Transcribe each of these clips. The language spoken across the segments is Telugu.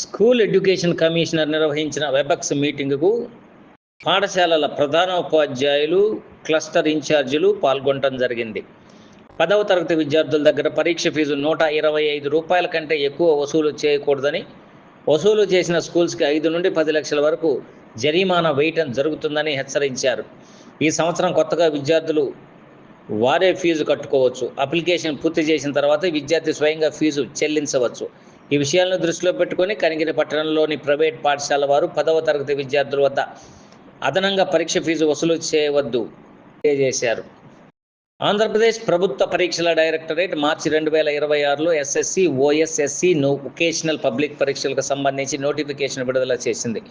స్కూల్ ఎడ్యుకేషన్ కమిషనర్ నిర్వహించిన వెబక్స్ మీటింగుకు పాఠశాలల ప్రధానోపాధ్యాయులు క్లస్టర్ ఇన్ఛార్జీలు పాల్గొనడం జరిగింది. పదవ తరగతి విద్యార్థుల దగ్గర పరీక్ష ఫీజు నూట ఇరవై ఐదు రూపాయల కంటే ఎక్కువ వసూలు చేయకూడదని వసూలు చేసిన స్కూల్స్కి ఐదు నుండి పది లక్షల వరకు జరిమానా వేయటం జరుగుతుందని హెచ్చరించారు. ఈ సంవత్సరం కొత్తగా విద్యార్థులు వారే ఫీజు కట్టుకోవచ్చు. అప్లికేషన్ పూర్తి చేసిన తర్వాత విద్యార్థి స్వయంగా ఫీజు చెల్లించవచ్చు. ఈ విషయాలను దృష్టిలో పెట్టుకొని కనిగిరి పట్టణంలోని ప్రైవేట్ పాఠశాల వారు పదవ తరగతి విద్యార్థుల వద్ద అదనంగా పరీక్ష ఫీజు వసూలు చేయవద్దు తెలియజేశారు ఆంధ్రప్రదేశ్ ప్రభుత్వ పరీక్షల డైరెక్టరేట్ మార్చి రెండు వేల ఇరవై ఆరులో ఎస్ఎస్సి ఓఎస్ఎస్సి నో వొకేషనల్ పబ్లిక్ పరీక్షలకు సంబంధించి నోటిఫికేషన్ విడుదల చేసింది.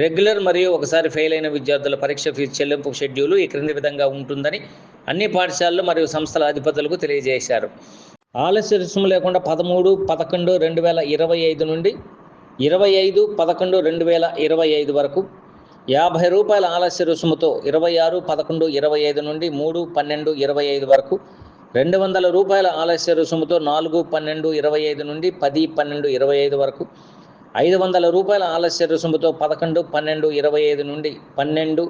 రెగ్యులర్ మరియు ఒకసారి ఫెయిల్ అయిన విద్యార్థుల పరీక్ష ఫీజు చెల్లింపు షెడ్యూలు ఈ క్రింది విధంగా ఉంటుందని అన్ని పాఠశాలలు మరియు సంస్థల అధిపతులకు తెలియజేశారు. ఆలస్య రుసుము లేకుండా పదమూడు పదకొండు రెండు వేల ఇరవై ఐదు నుండి ఇరవై ఐదు పదకొండు రెండు వేల ఇరవై ఐదు వరకు యాభై రూపాయల ఆలస్య రుసుముతో ఇరవై ఆరు పదకొండు ఇరవై ఐదు నుండి మూడు పన్నెండు ఇరవై ఐదు వరకు రెండు వందల రూపాయల ఆలస్య రుసుముతో నాలుగు పన్నెండు ఇరవై ఐదు నుండి పది పన్నెండు ఇరవై ఐదు వరకు ఐదు వందల రూపాయల ఆలస్య రుసుముతో పదకొండు పన్నెండు ఇరవై ఐదు నుండి పన్నెండు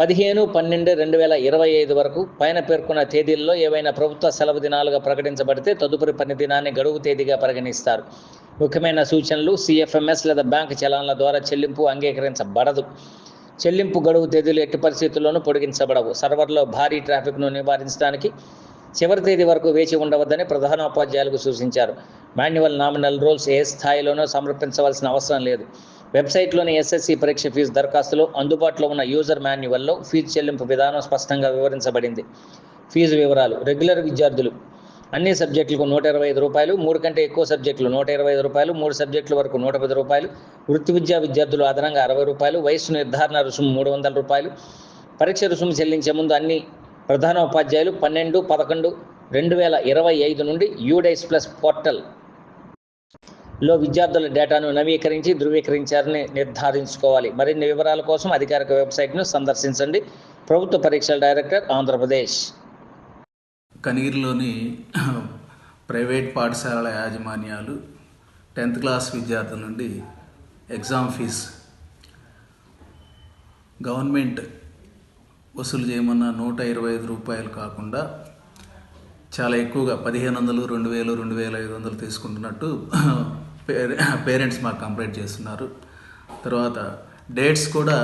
పదిహేను పన్నెండు రెండు వేల ఇరవై ఐదు వరకు పైన పేర్కొన్న తేదీల్లో ఏవైనా ప్రభుత్వ సెలవు దినాలుగా ప్రకటించబడితే తదుపరి పని దినాన్ని గడువు తేదీగా పరిగణిస్తారు. ముఖ్యమైన సూచనలు సిఎఫ్ఎంఎస్ లేదా బ్యాంక్ చలాన్ల ద్వారా చెల్లింపు అంగీకరించబడదు. చెల్లింపు గడువు తేదీలు ఎట్టి పరిస్థితుల్లోనూ పొడిగించబడవు. సర్వర్లో భారీ ట్రాఫిక్ను నివారించడానికి చివరి తేదీ వరకు వేచి ఉండవద్దని ప్రధానోపాధ్యాయులకు సూచించారు. మాన్యువల్ నామినల్ రూల్స్ ఏ స్థాయిలోనూ సమర్పించవలసిన అవసరం లేదు. వెబ్సైట్లోని ఎస్ఎస్సి పరీక్ష ఫీజు దరఖాస్తులో అందుబాటులో ఉన్న యూజర్ మాన్యువల్లో ఫీజు చెల్లింపు విధానం స్పష్టంగా వివరించబడింది. ఫీజు వివరాలు రెగ్యులర్ విద్యార్థులు. అన్ని సబ్జెక్టులకు నూట ఇరవై ఐదు రూపాయలు మూడు కంటే ఎక్కువ సబ్జెక్టులు నూట ఇరవై ఐదు రూపాయలు మూడు సబ్జెక్టుల వరకు నూట పది రూపాయలు వృత్తి విద్యా విద్యార్థులు అదనంగా అరవై రూపాయలు వయస్సు నిర్ధారణ రుసుము మూడు వందల రూపాయలు పరీక్ష రుసుము చెల్లించే ముందు అన్ని ప్రధాన ఉపాధ్యాయులు పన్నెండు పదకొండు రెండు వేల ఇరవై ఐదు నుండి యూడైస్ ప్లస్ పోర్టల్ లో విద్యార్థుల డేటాను నవీకరించి ధృవీకరించారని నిర్ధారించుకోవాలి. మరిన్ని వివరాల కోసం అధికారిక వెబ్సైట్ను సందర్శించండి. ప్రభుత్వ పరీక్షల డైరెక్టర్ ఆంధ్రప్రదేశ్. కనిగిరిలోని ప్రైవేట్ పాఠశాలల యాజమాన్యాలు టెన్త్ క్లాస్ విద్యార్థుల నుండి ఎగ్జామ్ ఫీజ్ గవర్నమెంట్ వసూలు చేయమన్న నూట ఇరవై ఐదు రూపాయలు కాకుండా చాలా ఎక్కువగా పదిహేను వందలు రెండు వేలు రెండు వేల ఐదు వందలు తీసుకుంటున్నట్టు పేరెంట్స్ మాకు కంప్లైంట్ చేస్తున్నారు. తర్వాత డేట్స్ కూడా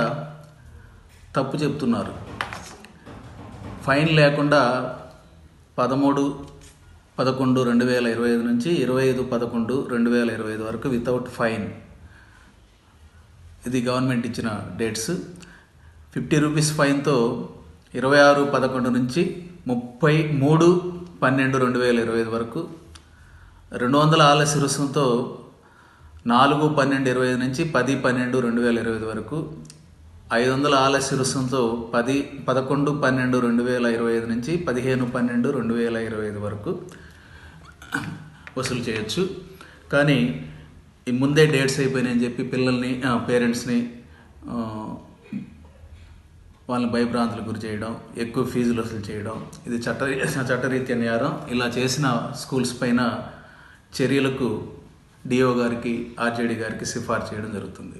తప్పు చెప్తున్నారు. ఫైన్ లేకుండా పదమూడు పదకొండు రెండు వేల ఇరవై ఐదు నుంచి ఇరవై ఐదు పదకొండు రెండు వేల ఇరవై ఐదు వరకు వితౌట్ ఫైన్ ఇది గవర్నమెంట్ ఇచ్చిన డేట్స్. ఫిఫ్టీ రూపీస్ ఫైన్తో ఇరవై ఆరు పదకొండు నుంచి ముప్పై మూడు పన్నెండు రెండు వేల ఇరవై ఐదు వరకు రెండు వందల ఆలస్య రుసుముతో నాలుగు పన్నెండు ఇరవై ఐదు నుంచి పది పన్నెండు రెండు వేల ఇరవై ఐదు వరకు ఐదు వందల ఆలస్య రుసుముతో పది పదకొండు పన్నెండు రెండు వేల ఇరవై ఐదు నుంచి పదిహేను పన్నెండు రెండు వేల ఇరవై ఐదు వరకు వసూలు చేయొచ్చు. కానీ ఈ ముందే డేట్స్ అయిపోయినాయని చెప్పి పిల్లల్ని పేరెంట్స్ని వాళ్ళని భయభ్రాంతులకు గురి చేయడం ఎక్కువ ఫీజులు వసూలు చేయడం ఇది చట్ట చట్టరీత్యా నేరం ఇలా చేసిన స్కూల్స్ పైన చర్యలకు డిఓ గారికి ఆర్జేడీ గారికి సిఫార్సు చేయడం జరుగుతుంది.